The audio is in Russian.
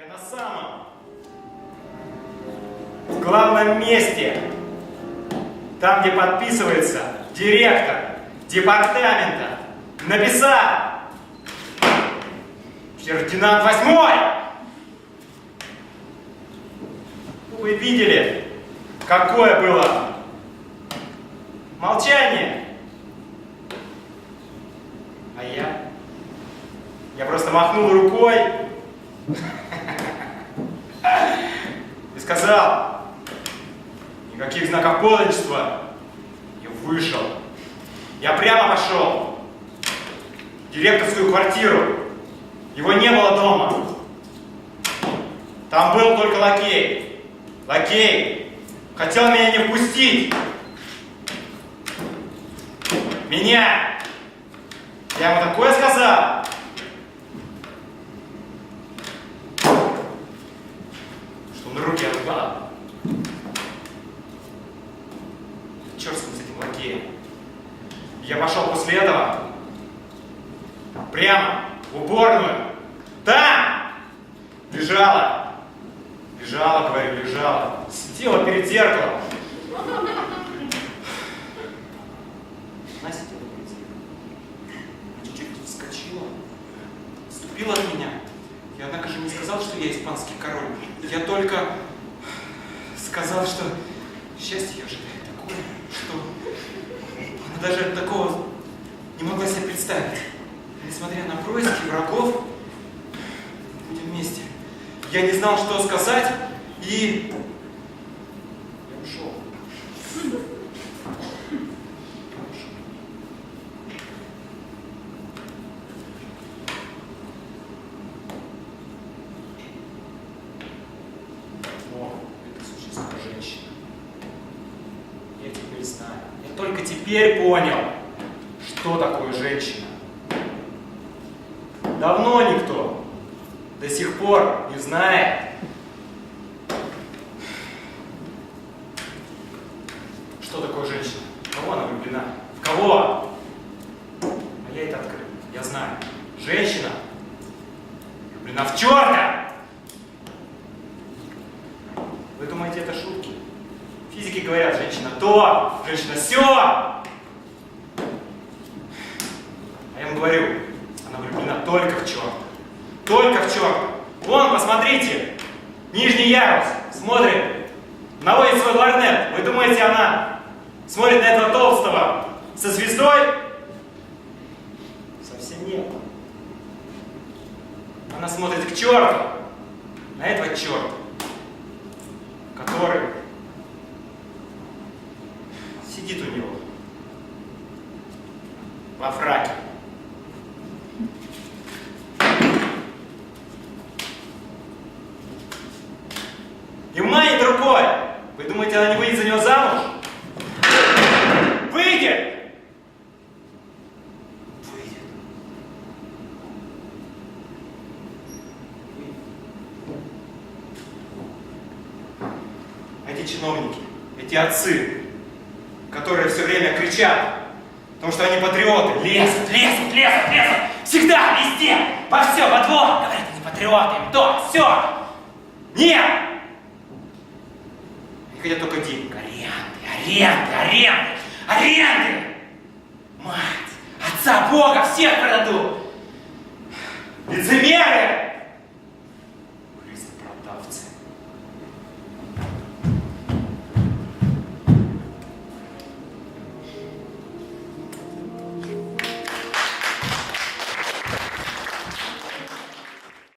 Я на самом в главном месте. Там, где подписывается директор департамента. Написал. Фердинанд Восьмой. Вы видели, какое было молчание. А я? Я просто махнул рукой сказал, никаких знаков подлинства. И вышел. Я прямо пошел в директорскую квартиру. Его не было дома. Там был только лакей. Лакей хотел меня не впустить. Меня. Я ему такое сказал. Что на руки отпал. Черт с этим лакеем. Я пошел после этого прямо в уборную. Там лежала, лежала, говорю, лежала, сидела перед зеркалом. Она сидела перед зеркалом. Чуть-чуть вскочила, отступила от меня. Я, однако же, не сказал, что я испанский король. Я только сказал, что счастье ожидает такое, что она даже такого не могла себе представить. Несмотря на происки врагов, будем вместе. Я не знал, что сказать, и я ушел. Я ушел. О, это существо женщина. Я теперь знаю. Я только теперь понял, что такое женщина. Давно никто до сих пор не знает, что такое женщина. В кого она влюблена? В кого? А я это открыл. Я знаю. Женщина влюблена в черта! Вы думаете, это шутки? Физики говорят, женщина то, женщина все. А я вам говорю, она влюблена только в черта. Только в черта. Вон, посмотрите, нижний ярус, смотрит, наводит свой ларнет. Вы думаете, она смотрит на этого толстого со звездой? Совсем нет. Она смотрит к черту, на этого черта, который сидит у него во фраке. И манит рукой. Вы думаете, она не выйдет за него замуж? Выйдет! Выйдет. Эти чиновники, эти отцы, которые все время кричат, потому что они патриоты, лезут, лезут, лезут, лезут, всегда, везде, во все, во двор, говорят, они патриоты, то, все. Нет! Они хотят только денег, аренды, аренды, аренды, аренды! Мать, отца Бога всех продадут! Лицемеры!